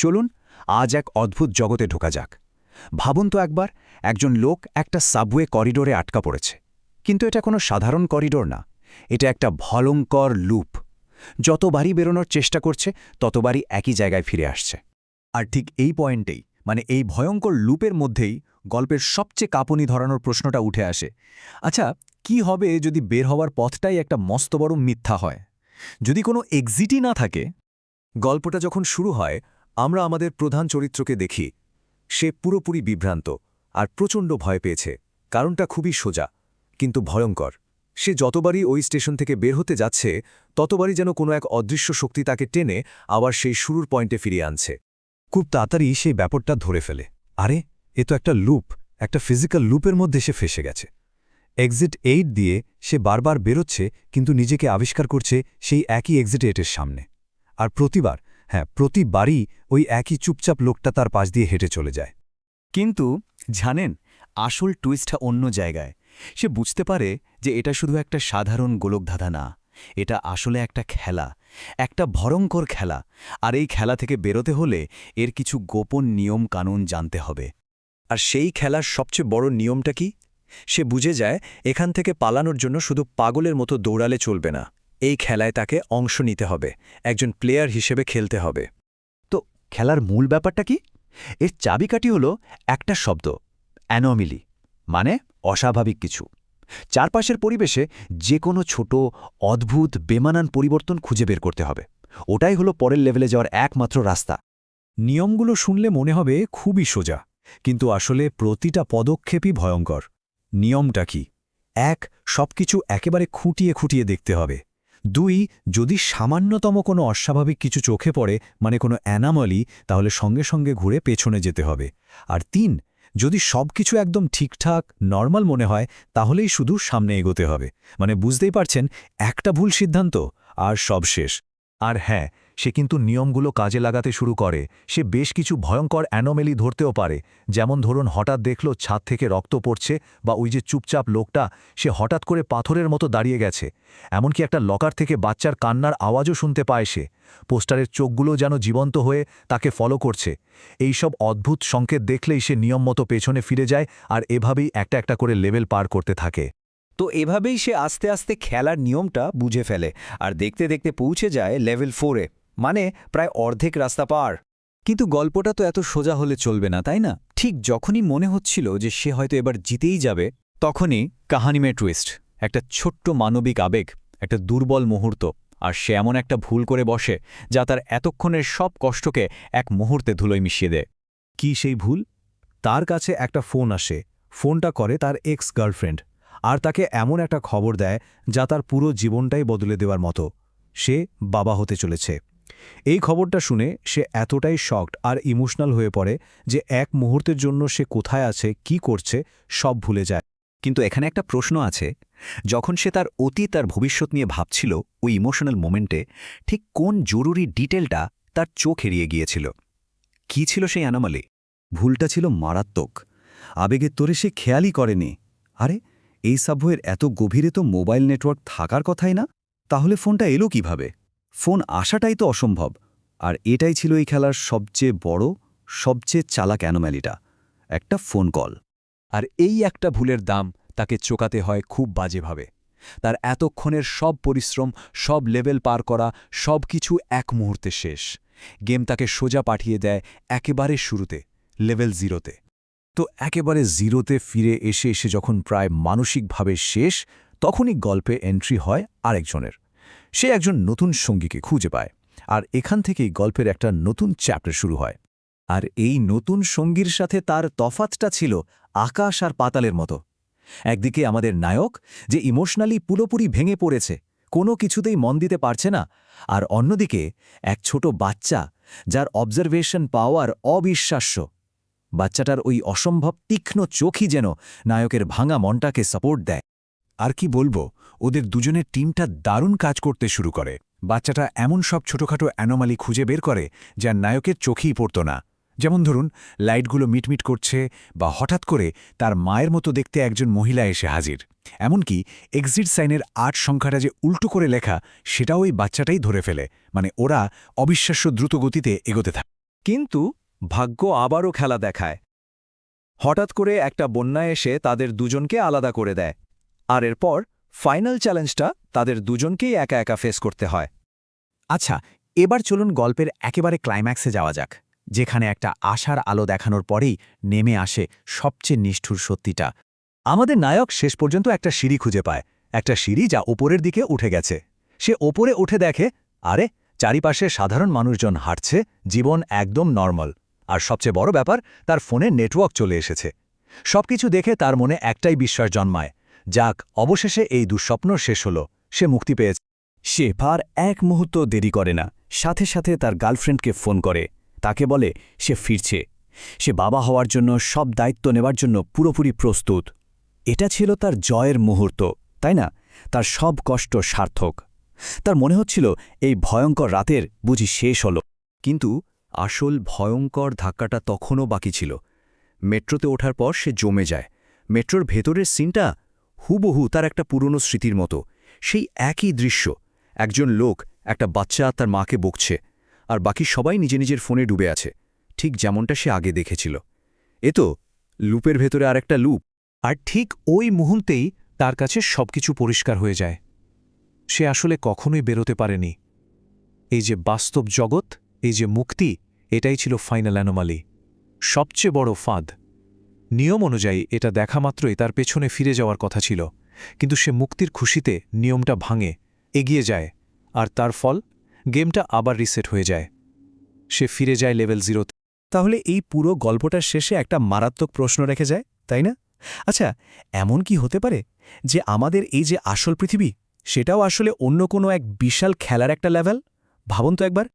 চলুন, আজ এক অদ্ভুত জগতে ঢোকা যাক। ভাবুন তো একবার, একজন লোক একটা সাবওয়ে করিডোরে আটকা পড়েছে। কিন্তু এটা কোনো সাধারণ করিডোর না। এটা একটা ভলঙ্কর লুপ। যতবারই বেরোনোর চেষ্টা করছে ততবারই একই জায়গায় ফিরে আসছে। আর ঠিক এই পয়েন্টেই মানে এই ভয়ঙ্কর লুপের মধ্যেই গল্পের সবচেয়ে কাঁপুনি ধরানোর প্রশ্নটা উঠে আসে। আচ্ছা কি হবে যদি বের হওয়ার পথটাই একটা মস্ত বড় মিথ্যা হয়? যদি কোনো এক্সিটই না থাকে? গল্পটা যখন শুরু হয় আমরা আমাদের প্রধান চরিত্রকে দেখি। সে পুরোপুরি বিভ্রান্ত আর প্রচণ্ড ভয় পেয়েছে। কারণটা খুবই সোজা, কিন্তু ভয়ঙ্কর। সে যতবারই ওই স্টেশন থেকে বের হতে যাচ্ছে, ততবারই যেন কোনো এক অদৃশ্য শক্তি তাকে টেনে আবার সেই শুরুর পয়েন্টে ফিরিয়ে আনছে। খুব তাড়াতাড়ি সেই ব্যাপারটা ধরে ফেলে। আরে, এ তো একটা লুপ, একটা ফিজিক্যাল লুপের মধ্যে সে ফেসে গেছে। এক্সিট এইট দিয়ে সে বারবার বেরোচ্ছে, কিন্তু নিজেকে আবিষ্কার করছে সেই একই এক্সিট এইটের সামনে। আর প্রতিবার হ্যাঁ প্রতিবারই ওই একই চুপচাপ লোকটা তার পাশ দিয়ে হেঁটে চলে যায়। কিন্তু জানেন, আসল টুইস্টটা অন্য জায়গায়। সে বুঝতে পারে যে এটা শুধু একটা সাধারণ গোলকধাঁধা না, এটা আসলে একটা খেলা, একটা ভয়ঙ্কর খেলা। আর এই খেলা থেকে বেরোতে হলে এর কিছু গোপন নিয়ম কানুন জানতে হবে। আর সেই খেলার সবচেয়ে বড় নিয়মটা কি? সে বুঝে যায়, এখান থেকে পালানোর জন্য শুধু পাগলের মতো দৌড়ালে চলবে না। এই খেলায় তাকে অংশ নিতে হবে, একজন প্লেয়ার হিসেবে খেলতে হবে। তো খেলার মূল ব্যাপারটা কি? এর চাবিকাঠি হল একটা শব্দ, অ্যানোমিলি মানে অস্বাভাবিক কিছু। চারপাশের পরিবেশে যে কোনো ছোট, অদ্ভুত, বেমানান পরিবর্তন খুঁজে বের করতে হবে। ওটাই হলো পরের লেভেলে যাওয়ার একমাত্র রাস্তা। নিয়মগুলো শুনলে মনে হবে খুবই সোজা, কিন্তু আসলে প্রতিটা পদক্ষেপই ভয়ঙ্কর। নিয়মটা কি? এক, সবকিছু একেবারে খুঁটিয়ে খুঁটিয়ে দেখতে হবে। দুই, যদি সামান্যতম কোনো অস্বাভাবিক কিছু চোখে পড়ে মানে কোনো অ্যানামলি, তাহলে সঙ্গে সঙ্গে ঘুরে পেছনে যেতে হবে। আর তিন, যদি সব কিছু একদম ঠিকঠাক, নর্মাল মনে হয়, তাহলেই শুধু সামনে এগোতে হবে। মানে বুঝতেই পারছেন, একটা ভুল সিদ্ধান্ত, আর সব শেষ। আর হ্যাঁ সে কিন্তু নিয়মগুলো কাজে লাগাতে শুরু করে। সে বেশ কিছু ভয়ঙ্কর অ্যানোমেলি ধরতেও পারে। যেমন ধরুন, হঠাৎ দেখল ছাদ থেকে রক্ত পড়ছে বা ওই যে চুপচাপ লোকটা, সে হঠাৎ করে পাথরের মতো দাঁড়িয়ে গেছে। এমনকি একটা লকার থেকে বাচ্চার কান্নার আওয়াজও শুনতে পায় সে। পোস্টারের চোখগুলো যেন জীবন্ত হয়ে তাকে ফলো করছে। এই সব অদ্ভুত সংকেত দেখলেই সে নিয়ম মতো পেছনে ফিরে যায় আর এভাবেই একটা একটা করে লেভেল পার করতে থাকে। তো এভাবেই সে আস্তে আস্তে খেলার নিয়মটা বুঝে ফেলে আর দেখতে দেখতে পৌঁছে যায় লেভেল ফোরে মানে প্রায় অর্ধেক রাস্তা পার। কিন্তু গল্পটা তো এত সোজা হলে চলবে না, তাই না? ঠিক যখনই মনে হচ্ছিল যে সে হয়তো এবার জিতেই যাবে, তখনই কাহানিমে টুইস্ট একটা ছোট্ট মানবিক আবেগ, একটা দুর্বল মুহূর্ত, আর সে এমন একটা ভুল করে বসে, যা তার এতক্ষণের সব কষ্টকে এক মুহূর্তে ধুলোয় মিশিয়ে দেয়। কি সেই ভুল? তার কাছে একটা ফোন আসে, ফোনটা করে তার এক্স গার্লফ্রেন্ড আর তাকে এমন একটা খবর দেয়, যা তার পুরো জীবনটাই বদলে দেওয়ার মতো। সে বাবা হতে চলেছে। এই খবরটা শুনে সে এতটাই শকড আর ইমোশনাল হয়ে পড়ে যে এক মুহূর্তের জন্য সে কোথায় আছে, কি করছে, সব ভুলে যায়। কিন্তু এখানে একটা প্রশ্ন আছে। যখন সে তার অতীত আর ভবিষ্যৎ নিয়ে ভাবছিল ওই ইমোশনাল মোমেন্টে, ঠিক কোন জরুরি ডিটেলটা তার চোখ এড়িয়ে গিয়েছিল? কি ছিল সেই অ্যানামালি ভুলটা ছিল মারাত্মক। আবেগের তোরে সে খেয়ালই করেনি। আরে, এই সাবওয়ের এত গভীরে তো মোবাইল নেটওয়ার্ক থাকার কথাই না? তাহলে ফোনটা এলো কীভাবে? ফোন আসাটাই তো অসম্ভব। আর এটাই ছিল এই খেলার সবচেয়ে বড়, সবচেয়ে চালাক অ্যানোম্যালিটা, একটা ফোন কল। আর এই একটা ভুলের দাম তাকে চোকাতে হয় খুব বাজেভাবে। তার এতক্ষণের সব পরিশ্রম, সব লেভেল পার করা, সব কিছু এক মুহূর্তে শেষ। গেম তাকে সোজা পাঠিয়ে দেয় একেবারে শুরুতে, লেভেল জিরোতে। তো একেবারে জিরোতে ফিরে এসে এসে যখন প্রায় মানসিকভাবে শেষ, তখনই গল্পে এন্ট্রি হয় আরেকজনের। সে একজন নতুন সঙ্গীকে খুঁজে পায়, আর এখান থেকেই গল্পের একটা নতুন চ্যাপ্টার শুরু হয়। আর এই নতুন সঙ্গীর সাথে তার তফাতটা ছিল আকাশ আর পাতালের মতো। একদিকে আমাদের নায়ক যে ইমোশনালি পুরোপুরি ভেঙে পড়েছে, কোনো কিছুতেই মন দিতে পারছে না, আর অন্যদিকে এক ছোট বাচ্চা যার অবজারভেশন পাওয়ার অবিশ্বাস্য। বাচ্চাটার ওই অসম্ভব তীক্ষ্ণ চোখই যেন নায়কের ভাঙা মনটাকে সাপোর্ট দেয়। আর কি বলব, ওদের দুজনের টিমটা দারুণ কাজ করতে শুরু করে। বাচ্চাটা এমন সব ছোটখাটো অ্যানোমালি খুঁজে বের করে যা নায়কের চোখেই পড়ত না। যেমন ধরুন, লাইটগুলো মিটমিট করছে বা হঠাৎ করে তার মায়ের মতো দেখতে একজন মহিলা এসে হাজির। এমনকি এক্সিট সাইনের আট সংখ্যাটা যে উল্টো করে লেখা, সেটাও ওই বাচ্চাটাই ধরে ফেলে। মানে ওরা অবিশ্বাস্য দ্রুত গতিতে এগোতে থাকে। কিন্তু ভাগ্য আবারও খেলা দেখায়। হঠাৎ করে একটা বন্যা এসে তাদের দুজনকে আলাদা করে দেয়। আর এরপর ফাইনাল চ্যালেঞ্জটা তাদের দুজনকেই একা একা ফেস করতে হয়। আচ্ছা এবার চলুন গল্পের একেবারে ক্লাইম্যাক্সে যাওয়া যাক, যেখানে একটা আশার আলো দেখানোর পরেই নেমে আসে সবচেয়ে নিষ্ঠুর সত্যিটা। আমাদের নায়ক শেষ পর্যন্ত একটা সিঁড়ি খুঁজে পায়, একটা সিঁড়ি যা ওপরের দিকে উঠে গেছে। সে ওপরে উঠে দেখে, আরে, চারিপাশে সাধারণ মানুষজন হাঁটছে, জীবন একদম নর্মাল আর সবচেয়ে বড় ব্যাপার, তার ফোনে নেটওয়ার্ক চলে এসেছে। সবকিছু দেখে তার মনে একটাই বিশ্বাস জন্মায় যাক, অবশেষে এই দুঃস্বপ্ন শেষ হলো। সে মুক্তি পেয়েছে। সে আর এক মুহূর্ত দেরি করে না। সাথে সাথে তার গার্লফ্রেন্ডকে ফোন করে। তাকে বলে, সে ফিরছে। সে বাবা হওয়ার জন্য সব দায়িত্ব নেবার জন্য পুরোপুরি প্রস্তুত। এটা ছিল তার জয়ের মুহূর্ত, তাই না? তার সব কষ্ট সার্থক। তার মনে হচ্ছিল, এই ভয়ঙ্কর রাতের বুঝি শেষ হল। কিন্তু আসল ভয়ঙ্কর ধাক্কাটা তখনও বাকি ছিল। মেট্রোতে ওঠার পর সে জমে যায়। মেট্রোর ভেতরের সিনটা হুবহু তার একটা পুরনো স্মৃতির মতো। সেই একই দৃশ্য। একজন লোক, একটা বাচ্চা তার মাকে বকছে, আর বাকি সবাই নিজে নিজের ফোনে ডুবে আছে। ঠিক যেমনটা সে আগে দেখেছিল। এ তো লুপের ভেতরে আর একটা লুপ। আর ঠিক ওই মুহূর্তেই তার কাছে সবকিছু পরিষ্কার হয়ে যায়। সে আসলে কখনোই বেরোতে পারেনি। এই যে বাস্তব জগৎ, এই যে মুক্তি, এটাই ছিল ফাইনাল অ্যানোমালি। সবচেয়ে বড় ফাঁদ। নিয়ম অনুযায়ী এটা দেখা মাত্রই তার পেছনে ফিরে যাওয়ার কথা ছিল, কিন্তু সে মুক্তির খুশিতে নিয়মটা ভাঙে, এগিয়ে যায়, আর তার ফল, গেমটা আবার রিসেট হয়ে যায়। সে ফিরে যায় লেভেল জিরোতে তাহলে এই পুরো গল্পটার শেষে একটা মারাত্মক প্রশ্ন রেখে যায়, তাই না? আচ্ছা এমন কি হতে পারে যে আমাদের এই যে আসল পৃথিবী, সেটাও আসলে অন্য কোনো এক বিশাল খেলার একটা লেভেল? ভাবুন তো একবার।